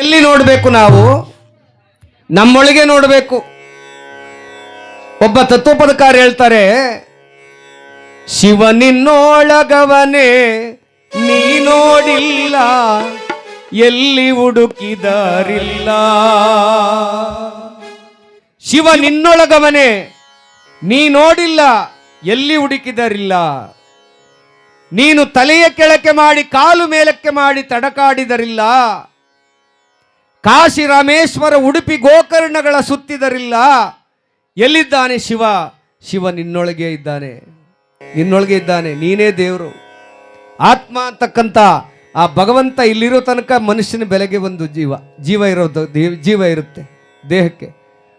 ಎಲ್ಲಿ ನೋಡಬೇಕು ನಾವು? ನಮ್ಮೊಳಗೆ ನೋಡಬೇಕು. ಒಬ್ಬ ತತ್ವಪದಕಾರ ಹೇಳ್ತಾರೆ ಶಿವ ನಿನ್ನೊಳಗವನೇ ನೀ ನೋಡಿಲ್ಲ, ಎಲ್ಲಿ ಹುಡುಕಿದರಿಲ್ಲ. ಶಿವ ನಿನ್ನೊಳಗವನೇ ನೀ ನೋಡಿಲ್ಲ, ಎಲ್ಲಿ ಹುಡುಕಿದರಿಲ್ಲ. ನೀನು ತಲೆಯ ಕೆಳಕ್ಕೆ ಮಾಡಿ, ಕಾಲು ಮೇಲಕ್ಕೆ ಮಾಡಿ ತಡಕಾಡಿದರಿಲ್ಲ. ಕಾಶಿ ರಾಮೇಶ್ವರ ಉಡುಪಿ ಗೋಕರ್ಣಗಳ ಸುತ್ತಿದರಿಲ್ಲ. ಎಲ್ಲಿದ್ದಾನೆ ಶಿವ? ಶಿವ ನಿನ್ನೊಳಗೆ ಇದ್ದಾನೆ. ನಿನ್ನೊಳಗೆ ಇದ್ದಾನೆ. ನೀನೇ ದೇವರು. ಆತ್ಮ ಅಂತಕ್ಕಂಥ ಆ ಭಗವಂತ ಇಲ್ಲಿರೋ ತನಕ ಮನುಷ್ಯನ ಬೆಲೆಗೆ ಒಂದು ಜೀವ. ಜೀವ ಇರೋದು ಜೀವ ಇರುತ್ತೆ ದೇಹಕ್ಕೆ.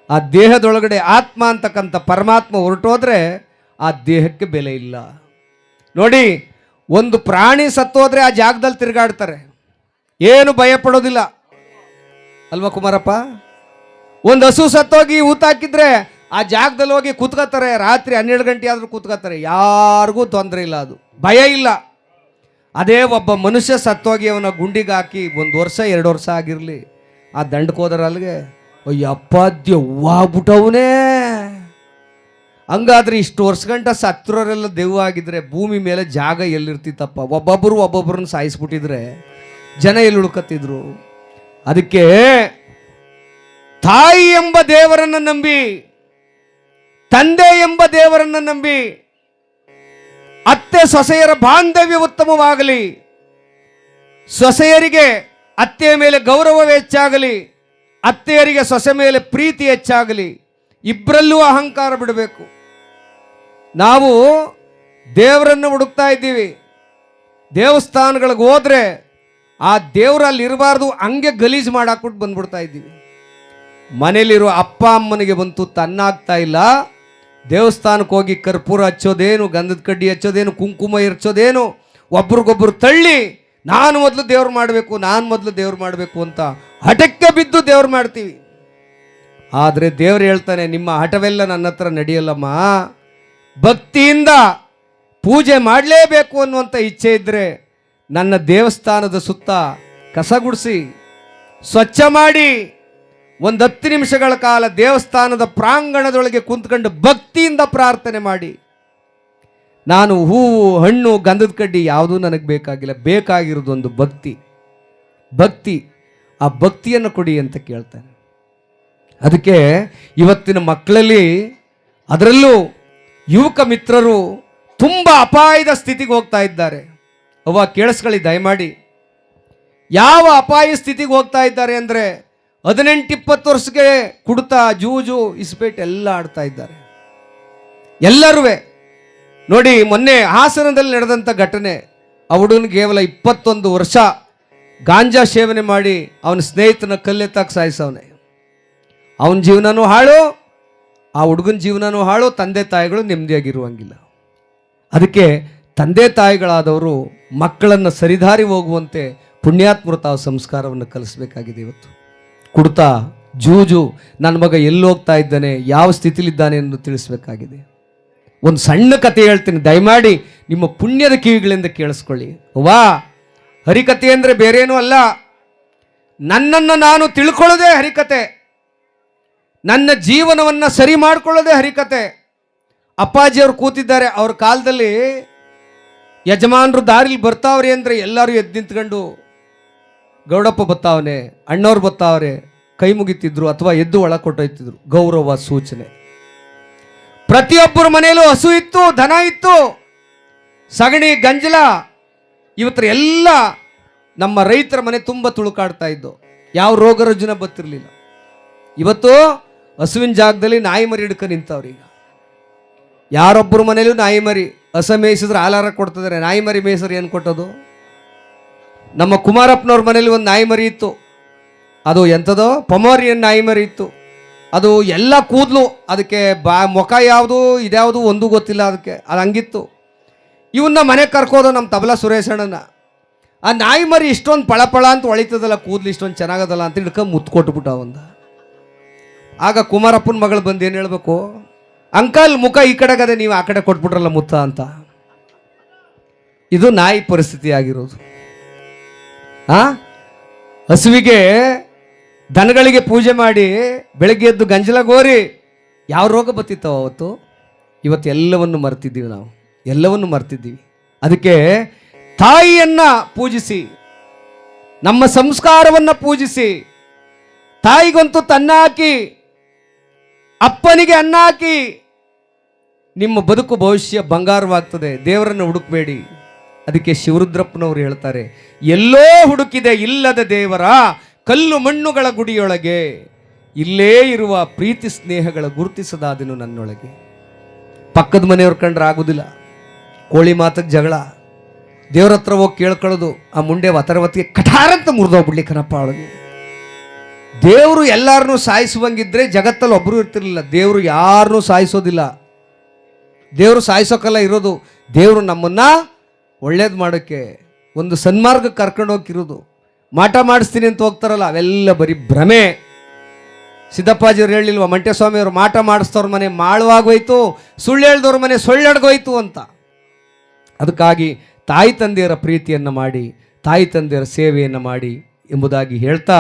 ಆ ದೇಹದೊಳಗಡೆ ಆತ್ಮ ಅಂತಕ್ಕಂಥ ಪರಮಾತ್ಮ ಹೊರಟೋದ್ರೆ ಆ ದೇಹಕ್ಕೆ ಬೆಲೆ ಇಲ್ಲ. ನೋಡಿ, ಒಂದು ಪ್ರಾಣಿ ಸತ್ತೋದ್ರೆ ಆ ಜಾಗದಲ್ಲಿ ತಿರುಗಾಡ್ತಾರೆ. ಏನು ಭಯ ಪಡೋದಿಲ್ಲ ಅಲ್ವಾ ಕುಮಾರಪ್ಪ? ಒಂದು ಹಸು ಸತ್ತೋಗಿ ಊತ ಹಾಕಿದ್ರೆ ಆ ಜಾಗದಲ್ಲಿ ಹೋಗಿ ಕೂತ್ಕೋತಾರೆ, ರಾತ್ರಿ ಹನ್ನೆರಡು ಗಂಟೆ ಆದರೂ ಕೂತ್ಕೋತಾರೆ. ಯಾರಿಗೂ ತೊಂದರೆ ಇಲ್ಲ ಅದು. ಭಯ ಇಲ್ಲ. ಅದೇ ಒಬ್ಬ ಮನುಷ್ಯ ಸತ್ತೋಗಿ ಅವನ ಗುಂಡಿಗೆ ಹಾಕಿ ಒಂದು ವರ್ಷ, ಎರಡು ವರ್ಷ ಆಗಿರಲಿ. ಆ ದಂಡಕ್ಕೆ ಹೋದ್ರ ಅಲ್ಲಿಗೆ ಅಯ್ಯಪ್ಪ ದೆವ್ವಾಗ್ಬಿಟ್ಟವನೇ ಹಂಗಾದ್ರೆ ಇಷ್ಟು ವರ್ಷ ಗಂಟ ಸತ್ತಿರೋರೆಲ್ಲ ದೆವ್ವ ಆಗಿದ್ರೆ ಭೂಮಿ ಮೇಲೆ ಜಾಗ ಎಲ್ಲಿರ್ತಿತ್ತಪ್ಪ? ಒಬ್ಬೊಬ್ಬರು ಒಬ್ಬೊಬ್ಬರನ್ನ ಸಾಯಿಸ್ಬಿಟ್ಟಿದ್ರೆ ಜನ ಎಲ್ಲಿ ಉಳ್ಕತ್ತಿದ್ರು? ಅದಕ್ಕೆ ತಾಯಿ ಎಂಬ ದೇವರನ್ನು ನಂಬಿ, ತಂದೆ ಎಂಬ ದೇವರನ್ನು ನಂಬಿ, ಅತ್ತೆ ಸೊಸೆಯರ ಬಾಂಧವ್ಯ ಉತ್ತಮವಾಗಲಿ, ಸೊಸೆಯರಿಗೆ ಅತ್ತೆಯ ಮೇಲೆ ಗೌರವ ಹೆಚ್ಚಾಗಲಿ, ಅತ್ತೆಯರಿಗೆ ಸೊಸೆ ಮೇಲೆ ಪ್ರೀತಿ ಹೆಚ್ಚಾಗಲಿ ಇಬ್ಬರಲ್ಲೂ ಅಹಂಕಾರ ಬಿಡಬೇಕು. ನಾವು ದೇವರನ್ನು ಹುಡುಕ್ತಾ ಇದ್ದೀವಿ. ದೇವಸ್ಥಾನಗಳಿಗೆ ಹೋದ್ರೆ ಆ ದೇವರಲ್ಲಿ ಇರಬಾರ್ದು ಹಂಗೆ ಗಲೀಜು ಮಾಡಾಕ್ಬಿಟ್ಟು ಬಂದ್ಬಿಡ್ತಾ ಇದ್ದೀವಿ. ಮನೇಲಿರೋ ಅಪ್ಪ ಅಮ್ಮನಿಗೆ ಬಂತು, ತನ್ನಾಗ್ತಾ ಇಲ್ಲ. ದೇವಸ್ಥಾನಕ್ಕೆ ಹೋಗಿ ಕರ್ಪೂರ ಹಚ್ಚೋದೇನು, ಗಂಧದ ಕಡ್ಡಿ ಹಚ್ಚೋದೇನು, ಕುಂಕುಮ ಇರ್ಚೋದೇನು, ಒಬ್ರಿಗೊಬ್ರು ತಳ್ಳಿ, ನಾನು ಮೊದಲು ದೇವ್ರು ಮಾಡಬೇಕು, ನಾನು ಮೊದಲು ದೇವ್ರು ಮಾಡಬೇಕು ಅಂತ ಹಠಕ್ಕೆ ಬಿದ್ದು ದೇವ್ರು ಮಾಡ್ತೀವಿ. ಆದರೆ ದೇವ್ರು ಹೇಳ್ತಾನೆ, ನಿಮ್ಮ ಹಠವೆಲ್ಲ ನನ್ನ ಹತ್ರ ನಡೆಯಲ್ಲಮ್ಮ. ಭಕ್ತಿಯಿಂದ ಪೂಜೆ ಮಾಡಲೇಬೇಕು ಅನ್ನುವಂಥ ಇಚ್ಛೆ ಇದ್ದರೆ ನನ್ನ ದೇವಸ್ಥಾನದ ಸುತ್ತ ಕಸ ಗುಡಿಸಿ, ಸ್ವಚ್ಛ ಮಾಡಿ ಒಂದು ಹತ್ತು ನಿಮಿಷಗಳ ಕಾಲ ದೇವಸ್ಥಾನದ ಪ್ರಾಂಗಣದೊಳಗೆ ಕುಂತ್ಕೊಂಡು ಭಕ್ತಿಯಿಂದ ಪ್ರಾರ್ಥನೆ ಮಾಡಿ. ನಾನು ಹೂವು ಹಣ್ಣು, ಗಂಧದ ಕಡ್ಡಿ ಯಾವುದೂ ನನಗೆ ಬೇಕಾಗಿಲ್ಲ. ಬೇಕಾಗಿರೋದು ಒಂದು ಭಕ್ತಿ. ಭಕ್ತಿ. ಆ ಭಕ್ತಿಯನ್ನು ಕೊಡಿ ಅಂತ ಕೇಳ್ತಾನೆ. ಅದಕ್ಕೆ ಇವತ್ತಿನ ಮಕ್ಕಳಲ್ಲಿ ಅದರಲ್ಲೂ ಯುವಕ ಮಿತ್ರರು ತುಂಬ ಅಪಾಯದ ಸ್ಥಿತಿಗೆ ಹೋಗ್ತಾ ಇದ್ದಾರೆ. ಅವ್ವ ಕೇಳಿಸ್ಕೊಳ್ಳಿ, ದಯಮಾಡಿ. ಯಾವ ಅಪಾಯ ಸ್ಥಿತಿಗೆ ಹೋಗ್ತಾ ಇದ್ದಾರೆ ಅಂದರೆ ಹದಿನೆಂಟು ಇಪ್ಪತ್ತು ವರ್ಷಕ್ಕೆ ಕುಡ್ತಾ ಜೂಜು, ಇಸ್ಪೇಟ್ ಎಲ್ಲ ಆಡ್ತಾ ಇದ್ದಾರೆ. ಎಲ್ಲರೂ ನೋಡಿ ಮೊನ್ನೆ ಹಾಸನದಲ್ಲಿ ನಡೆದಂಥ ಘಟನೆ, ಆ ಕೇವಲ ಇಪ್ಪತ್ತೊಂದು ವರ್ಷ ಗಾಂಜಾ ಸೇವನೆ ಮಾಡಿ ಅವನ ಸ್ನೇಹಿತನ ಕಲ್ಲೆತ್ತಾಗ ಸಾಯಿಸವನೆ. ಅವನ ಜೀವನನೂ ಹಾಳು, ಆ ಹುಡುಗನ ಜೀವನನೂ ಹಾಳು, ತಂದೆ ತಾಯಿಗಳು ನೆಮ್ಮದಿಯಾಗಿರುವಂಗಿಲ್ಲ. ಅದಕ್ಕೆ ತಂದೆ ತಾಯಿಗಳಾದವರು ಮಕ್ಕಳನ್ನು ಸರಿದಾರಿ ಹೋಗುವಂತೆ ಪುಣ್ಯಾತ್ಮರು ತಾವು ಸಂಸ್ಕಾರವನ್ನು ಕಲಿಸಬೇಕಾಗಿದೆ ಇವತ್ತು. ಕುಡ್ತಾ, ಜೂಜು ನನ್ನ ಮಗ ಎಲ್ಲಿ ಹೋಗ್ತಾ ಇದ್ದಾನೆ, ಯಾವ ಸ್ಥಿತಿಲಿದ್ದಾನೆ ಎಂದು ತಿಳಿಸಬೇಕಾಗಿದೆ. ಒಂದು ಸಣ್ಣ ಕತೆ ಹೇಳ್ತೀನಿ, ದಯಮಾಡಿ ನಿಮ್ಮ ಪುಣ್ಯದ ಕಿವಿಗಳಿಂದ ಕೇಳಿಸ್ಕೊಳ್ಳಿ. ವಾ ಹರಿಕತೆ ಅಂದರೆ ಬೇರೇನೂ ಅಲ್ಲ. ನನ್ನನ್ನು ನಾನು ತಿಳ್ಕೊಳ್ಳೋದೇ ಹರಿಕತೆ. ನನ್ನ ಜೀವನವನ್ನು ಸರಿ ಮಾಡಿಕೊಳ್ಳೋದೇ ಹರಿಕತೆ. ಅಪ್ಪಾಜಿಯವರು ಕೂತಿದ್ದಾರೆ, ಅವ್ರ ಕಾಲದಲ್ಲಿ ಯಜಮಾನರು ದಾರಿಲಿ ಬರ್ತಾವ್ರಿ ಅಂದರೆ ಎಲ್ಲರೂ ಎದ್ದು ನಿಂತ್ಕೊಂಡು ಗೌಡಪ್ಪ ಬತ್ತಾವನೆ, ಅಣ್ಣವ್ರು ಬತ್ತಾವ್ರೆ, ಕೈ ಮುಗಿತಿದ್ರು ಅಥವಾ ಎದ್ದು ಒಳ ಕೊಟ್ಟೊಯ್ತಿದ್ರು. ಗೌರವ ಸೂಚನೆ. ಪ್ರತಿಯೊಬ್ಬರ ಮನೆಯಲ್ಲೂ ಹಸು ಇತ್ತು, ದನ ಇತ್ತು, ಸಗಣಿ, ಗಂಜಲ. ಇವತ್ತರ ಎಲ್ಲ ನಮ್ಮ ರೈತರ ಮನೆ ತುಂಬ ತುಳುಕಾಡ್ತಾ ಇದ್ದು. ಯಾವ ರೋಗ ರುಜಿನ ಬತ್ತಿರಲಿಲ್ಲ. ಇವತ್ತು ಹಸುವಿನ ಜಾಗದಲ್ಲಿ ನಾಯಿ ಮರಿ ಹಿಡ್ಕೊಂಡು ನಿಂತವ್ರೀಗ ಯಾರೊಬ್ಬರ ಮನೇಲೂ ನಾಯಿ ಮರಿ ಹಸ ಮೇಯಿಸಿದ್ರೆ ಆಲಾರ ಕೊಡ್ತಿದ್ದಾರೆ. ನಾಯಿ ಮರಿ ಮೇಯಿಸಿದ್ರೆ ಏನು ಕೊಟ್ಟದು? ನಮ್ಮ ಕುಮಾರಪ್ಪನವ್ರ ಮನೇಲಿ ಒಂದು ನಾಯಿ ಮರಿ ಇತ್ತು. ಅದು ಎಂಥದೋ ಪಮೋರಿಯನ್ ನಾಯಿ ಮರಿ ಇತ್ತು. ಅದು ಎಲ್ಲ ಕೂದಲು, ಅದಕ್ಕೆ ಬಾ, ಮುಖ ಯಾವುದು, ಇದ್ಯಾವುದು ಒಂದು ಗೊತ್ತಿಲ್ಲ ಅದಕ್ಕೆ. ಅದು ಹಂಗಿತ್ತು. ಇವನ್ನ ಮನೆಗೆ ಕರ್ಕೋದು ನಮ್ಮ ತಬಲಾ ಸುರೇಶಣ್ಣನ ಆ ನಾಯಿ ಮರಿ ಇಷ್ಟೊಂದು ಪಳಪಳ ಅಂತ ಒಳಿತದಲ್ಲ, ಕೂದಲು ಇಷ್ಟೊಂದು ಚೆನ್ನಾಗದಲ್ಲ ಅಂತ ಹಿಡ್ಕೊಂಡು ಮುತ್ತು ಅವಂದ. ಆಗ ಕುಮಾರಪ್ಪನ ಮಗಳು ಬಂದು ಏನು ಹೇಳ್ಬೇಕು? ಅಂಕಲ್ ಮುಖ ಈ ಕಡೆಗದೆ ನೀವು ಆ ಕಡೆ ಕೊಟ್ಬಿಟ್ರಲ್ಲ ಮುತ್ತ ಅಂತ. ಇದು ನಾಯಿ ಪರಿಸ್ಥಿತಿ ಆಗಿರೋದು. ಆ? ಹಸುವಿಗೆ ದನಗಳಿಗೆ ಪೂಜೆ ಮಾಡಿ ಬೆಳಗ್ಗೆ ಎದ್ದು ಗಂಜಲ ಗೋರಿ. ಯಾವ ರೋಗ ಬತ್ತಿತ್ತವ ಅವತ್ತು? ಇವತ್ತು ಎಲ್ಲವನ್ನು ಮರ್ತಿದ್ದೀವಿ ನಾವು. ಎಲ್ಲವನ್ನು ಮರ್ತಿದ್ದೀವಿ. ಅದಕ್ಕೆ ತಾಯಿಯನ್ನ ಪೂಜಿಸಿ, ನಮ್ಮ ಸಂಸ್ಕಾರವನ್ನ ಪೂಜಿಸಿ, ತಾಯಿಗಂತೂ ತನ್ನ ಹಾಕಿ, ಅಪ್ಪನಿಗೆ ಅನ್ನ ಹಾಕಿ ನಿಮ್ಮ ಬದುಕು ಭವಿಷ್ಯ ಬಂಗಾರವಾಗ್ತದೆ, ದೇವರನ್ನು ಹುಡುಕಬೇಡಿ. ಅದಕ್ಕೆ ಶಿವರುದ್ರಪ್ಪನವರು ಹೇಳ್ತಾರೆ, ಎಲ್ಲೋ ಹುಡುಕಿದೆ ಇಲ್ಲದ ದೇವರ ಕಲ್ಲು ಮಣ್ಣುಗಳ ಗುಡಿಯೊಳಗೆ, ಇಲ್ಲೇ ಇರುವ ಪ್ರೀತಿ ಸ್ನೇಹಗಳ ಗುರುತಿಸದಾದನು ನನ್ನೊಳಗೆ. ಪಕ್ಕದ ಮನೆಯವ್ರ ಕಂಡ್ರೆ ಆಗುದಿಲ್ಲ, ಕೋಳಿ ಮಾತಕ್ಕೆ ಜಗಳ. ದೇವ್ರ ಹತ್ರ ಹೋಗಿ ಕೇಳ್ಕೊಳ್ಳೋದು, ಆ ಮುಂಡೆ ವತರವತಿಗೆ ಕಠಾರಂತ ಮುರಿದೋಗ್ಬಿಡ್ಲಿ ಕನಪ್ಪ ಅವಳಿಗೆ. ದೇವರು ಎಲ್ಲಾರನ್ನೂ ಸಾಯಿಸುವಂಗಿದ್ರೆ ಜಗತ್ತಲ್ಲಿ ಒಬ್ಬರು ಇರ್ತಿರ್ಲಿಲ್ಲ, ದೇವರು ಯಾರನ್ನೂ ಸಾಯಿಸೋದಿಲ್ಲ. ದೇವರು ಸಾಯಿಸೋಕಲ್ಲ ಇರೋದು. ದೇವರು ನಮ್ಮನ್ನು ಒಳ್ಳೇದು ಮಾಡೋಕ್ಕೆ ಒಂದು ಸನ್ಮಾರ್ಗಕ್ಕೆ ಕರ್ಕೊಂಡು ಹೋಗಿರೋದು ಮಾಟ ಮಾಡಿಸ್ತೀನಿ ಅಂತ ಹೋಗ್ತಾರಲ್ಲ, ಅವೆಲ್ಲ ಬರೀ ಭ್ರಮೆ. ಸಿದ್ದಪ್ಪಾಜಿಯವ್ರು ಹೇಳಿಲ್ವ ಮಂಟೇಸ್ವಾಮಿಯವರು ಮಾಟ ಮಾಡಿಸ್ತವ್ರ ಮನೆ ಮಾಳವಾಗೋಯ್ತು, ಸುಳ್ಳು ಹೇಳ್ದವ್ರ ಮನೆ ಸೊಳ್ಳೆಡ್ಗೋಯ್ತು ಅಂತ. ಅದಕ್ಕಾಗಿ ತಾಯಿ ತಂದೆಯರ ಪ್ರೀತಿಯನ್ನು ಮಾಡಿ, ತಾಯಿ ತಂದೆಯರ ಸೇವೆಯನ್ನು ಮಾಡಿ ಎಂಬುದಾಗಿ ಹೇಳ್ತಾ